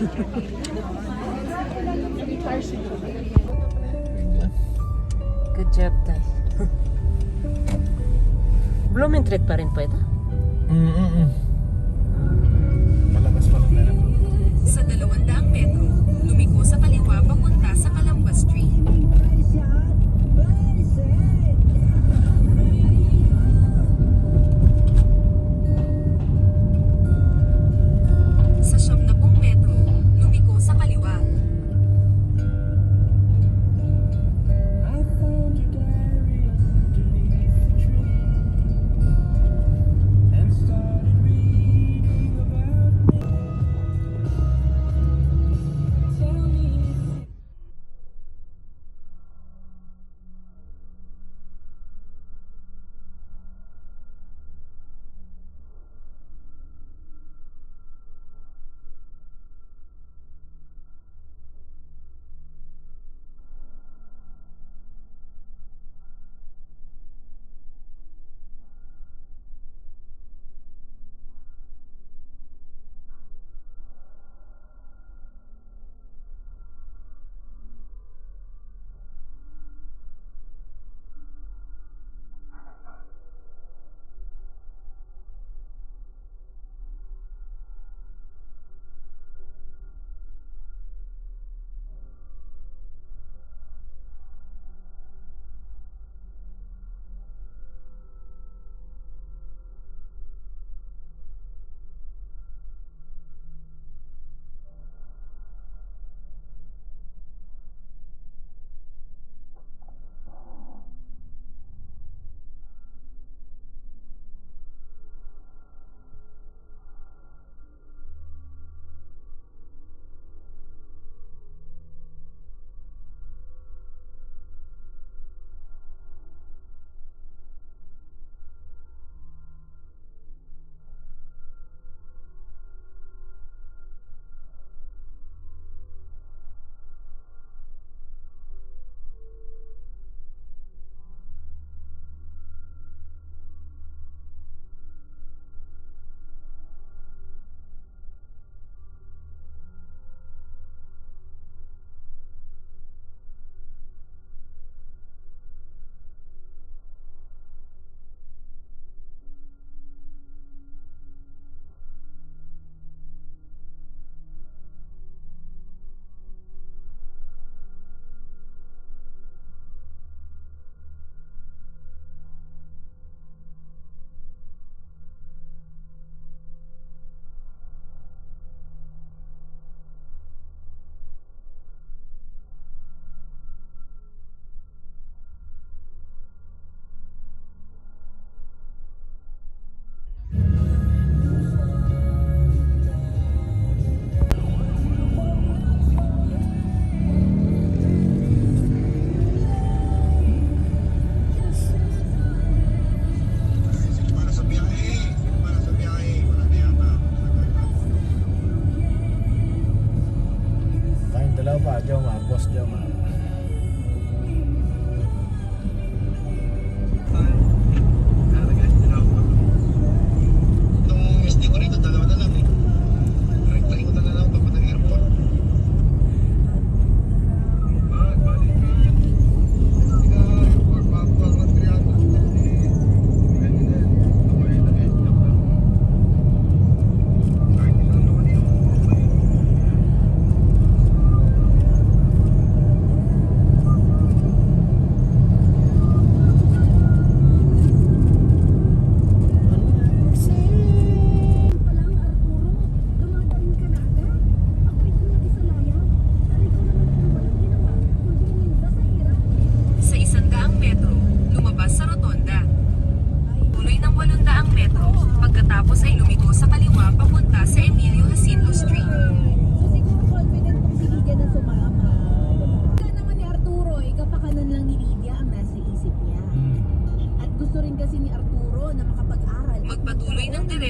Good job, Tay. Blumentritt pa rin po ito? Mm-mm.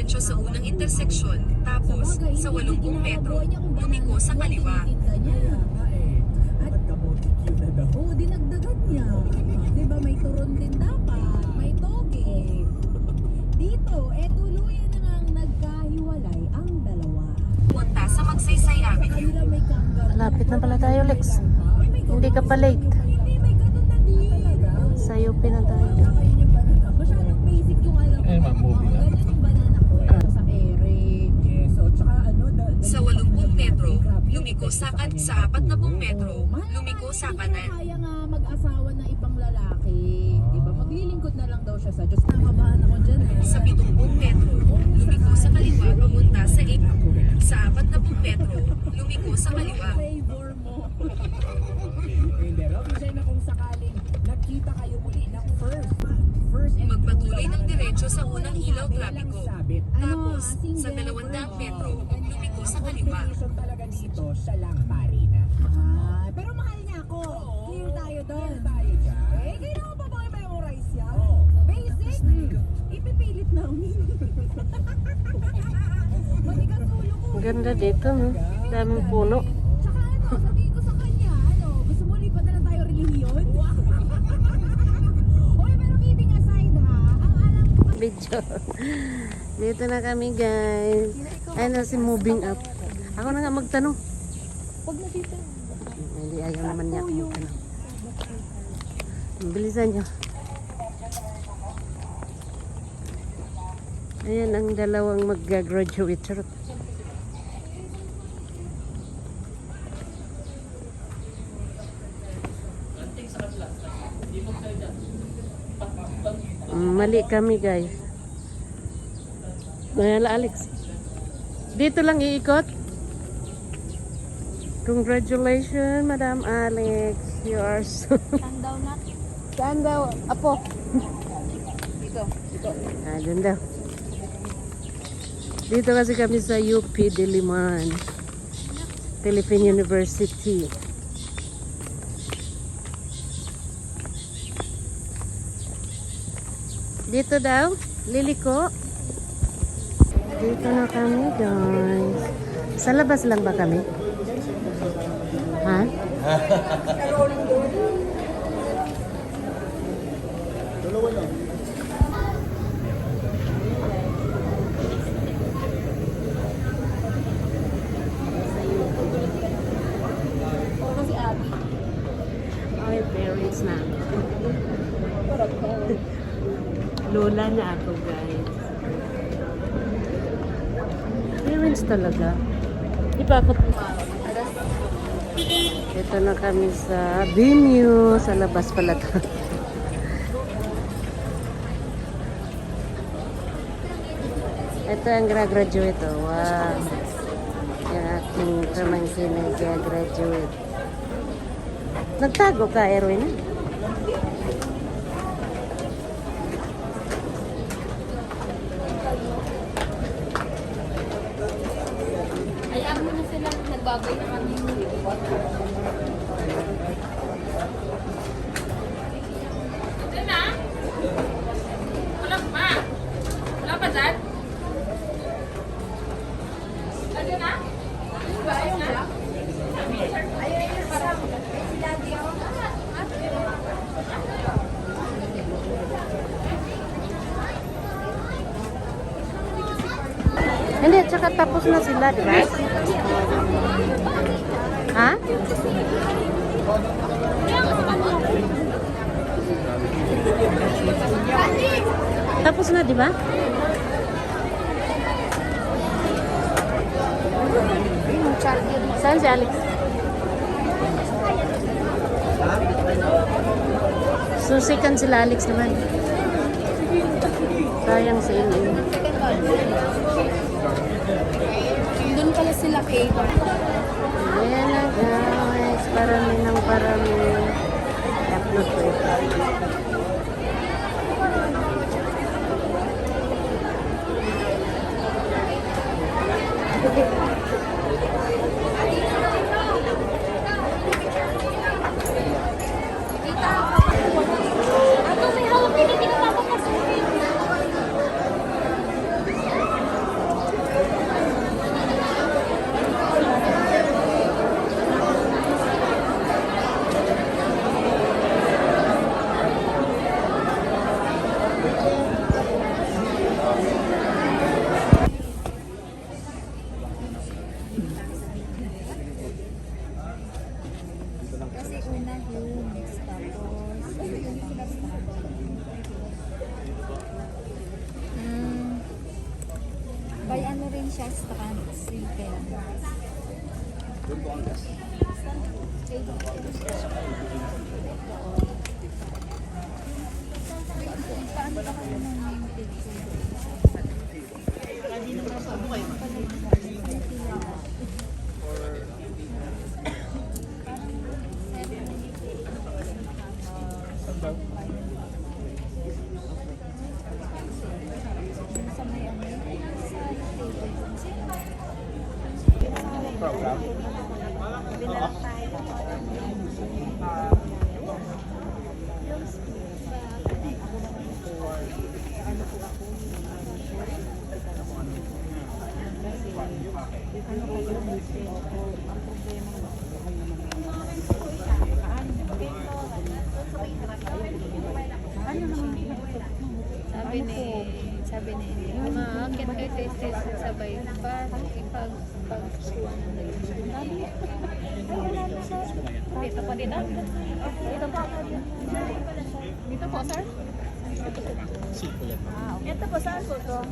Diretsyo sa unang interseksyon, tapos sa 80 metro, lumiko sa kaliwa. Oo, dinagdagan niya. Di ba may turon din dapat, may toge. Dito, eh tuluyan na ngang nagkahiwalay ang dalawa. Punta sa Magsaysay Sa Avenue. Malapit na pala tayo, Lex. Hindi ka pa late. Hindi, may ganun na din. Sa UP na tayo. Kakain yung banana. Masyadong basic yung alam ko. Eh, ma'am, movie lang. Sa kanya sa yung 40 Oo. metro, na lumiko sa hindi kanan. na kaya nga mag-asawa ng ibang lalaki. Diba? Maglilingkod na lang daw siya sa Diyos. Nakabahan ako dyan eh. Sa 70 metro, lumiko sa kaliwa papunta sa 8. Sa 40 metro, lumiko sa kaliwa. Flavor mo. Hindi, Robin, siya na kung sakaling nagkita kayo muli ng first. Magpatuloy ng diretso sa unang ilaw Sabi, trapiko. Tapos, Ano, ah, sa single 200 first. metro, lumiko sa Condition talaga dito, siya lang pari na. Ah, pero mahal niya ako. Clear tayo doon. Clear tayo dyan. Eh, kailangan pa ba i-memorize yan? Basic. Ipipilit namin. Matigas ulo ko. Ang ganda dito, no? Daming puno. Tsaka ano, sabihin ko sa kanya, ano, gusto mo lipat na lang tayo relihiyon? Oy, pero kidding aside ha, ang alam ko Video. Dito na kami, guys. Na si moving up. Ako na nga magtanong. pag na dito, Hindi, ayaw naman niya ako magtanong. Bilisan niyo. Ayan ang dalawang mag-graduate. Charot. Mali kami guys. Mayala Alex. Dito lang iikot. Congratulations, Madam Alex. You are so... saan daw na? Saan daw? Apo. Dito, dito. Ah, dun daw. Dito kasi kami sa UP Diliman. Philippine University. Dito daw, liliko. Dito na kami, guys. Sa labas lang ba kami? Ha? Abby. Ay, parents na. Lola na ako, guys. Parents talaga. Di ba ako? Ito na kami sa venue. Sa labas pala to. Ito ang graduate. Oh. Wow. Yung aking pamangkin na graduate. Nagtago ka, Erwin? Ayaw mo na sila, nagbabay na kami. Hindi, tsaka tapos na sila, di ba? Ha? Tapos na, di ba? Saan si Alex? Susikan sila Alex naman. Sayang si Elaine. Kay Ayan na guys, parami ng parami. I-upload ko ito. una humans, tapos mm, by ano rin siya, stakan, simple. Paano ba kayo ng mga picture? Hindi naman sa buhay mo. Não. Sabi ni, sabi ni, umaakit kayo sa station sabay pa, ipag, pag, dito po dito? Dito po dito. po, sir? Ah, okay. Ito po, saan po to?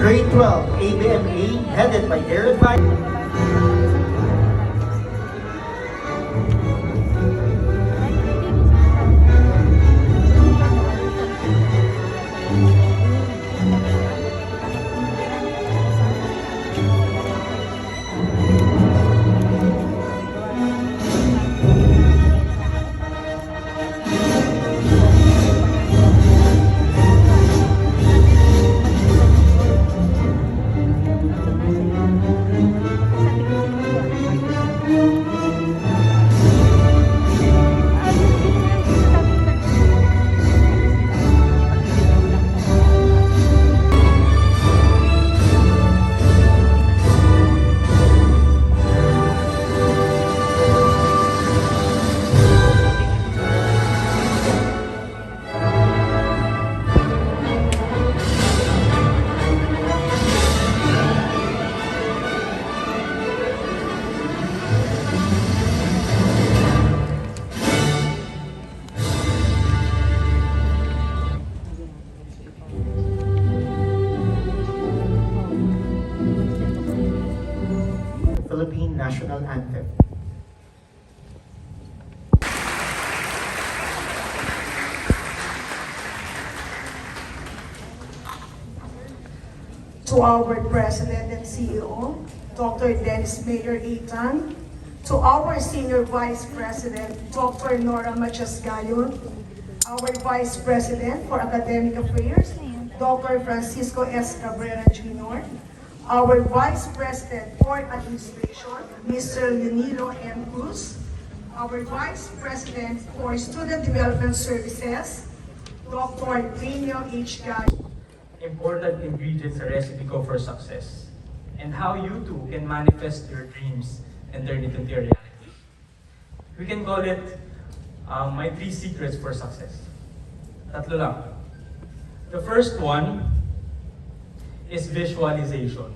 Grade 12 ABMA headed by their advisor. To our President and CEO, Dr. Dennis Mayor Itan, to our Senior Vice President, Dr. Nora Machas Gayon, our Vice President for Academic Affairs, Dr. Francisco S. Cabrera Jr., our Vice President for Administration, Mr. Leonilo M. Cruz, our Vice President for Student Development Services, Dr. Daniel H. Gayon, important ingredients sa recipe for success and how you too can manifest your dreams and turn it into a reality. We can call it um, my three secrets for success. Tatlo lang. The first one is visualization.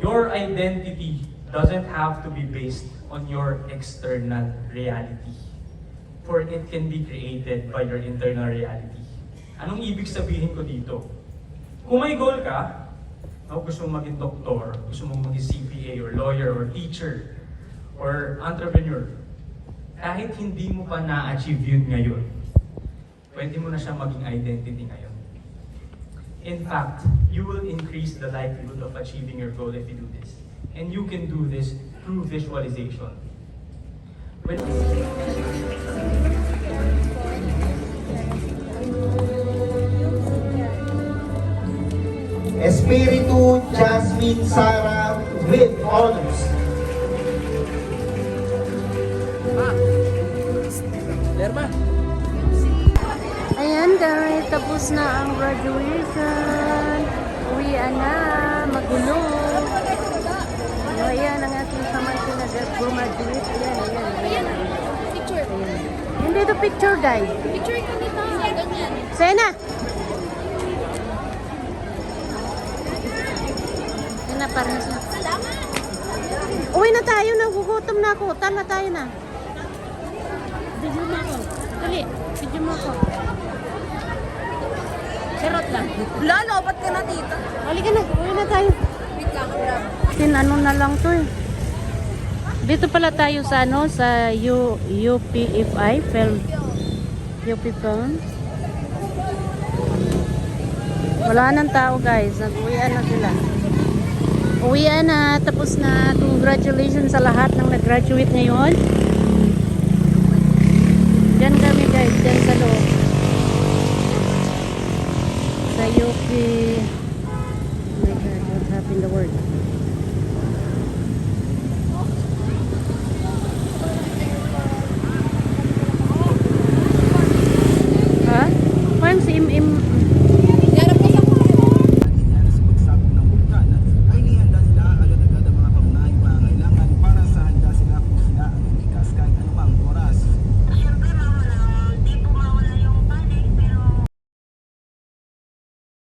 Your identity doesn't have to be based on your external reality, for it can be created by your internal reality. Anong ibig sabihin ko dito? Kung may goal ka, no, gusto mong maging doktor, gusto mong maging CPA or lawyer or teacher or entrepreneur, kahit hindi mo pa na-achieve yun ngayon, pwede mo na siya maging identity ngayon. In fact, you will increase the likelihood of achieving your goal if you do this. And you can do this through visualization. When Espiritu Jasmine Sara with honors. Ayan guys, tapos na ang graduation. Uwian na, magulo. So, ayan ang ating pamangkin na graduate. Ayan, ayan, ayan. Picture. ayan. Hindi ito picture guys. Picture ka dito. Ganyan. Sena! Ayan parang siya. Uwi na tayo, nagugutom na ako. Tala tayo na. Video mo ako. Dali, video mo ako. Charot lang. Lalo, ba't ka na dito? Halika na, uwi na tayo. Wait lang, grab. Tin ano na lang to eh. Dito pala tayo sa ano, sa U, UPFI, Film, UP Film. Wala nang tao guys, nag-uwian na sila. Uwian na, tapos na. Congratulations sa lahat ng nag-graduate ngayon. Diyan kami guys, diyan sa loob. Sa UP. Oh my God, what's happened the world?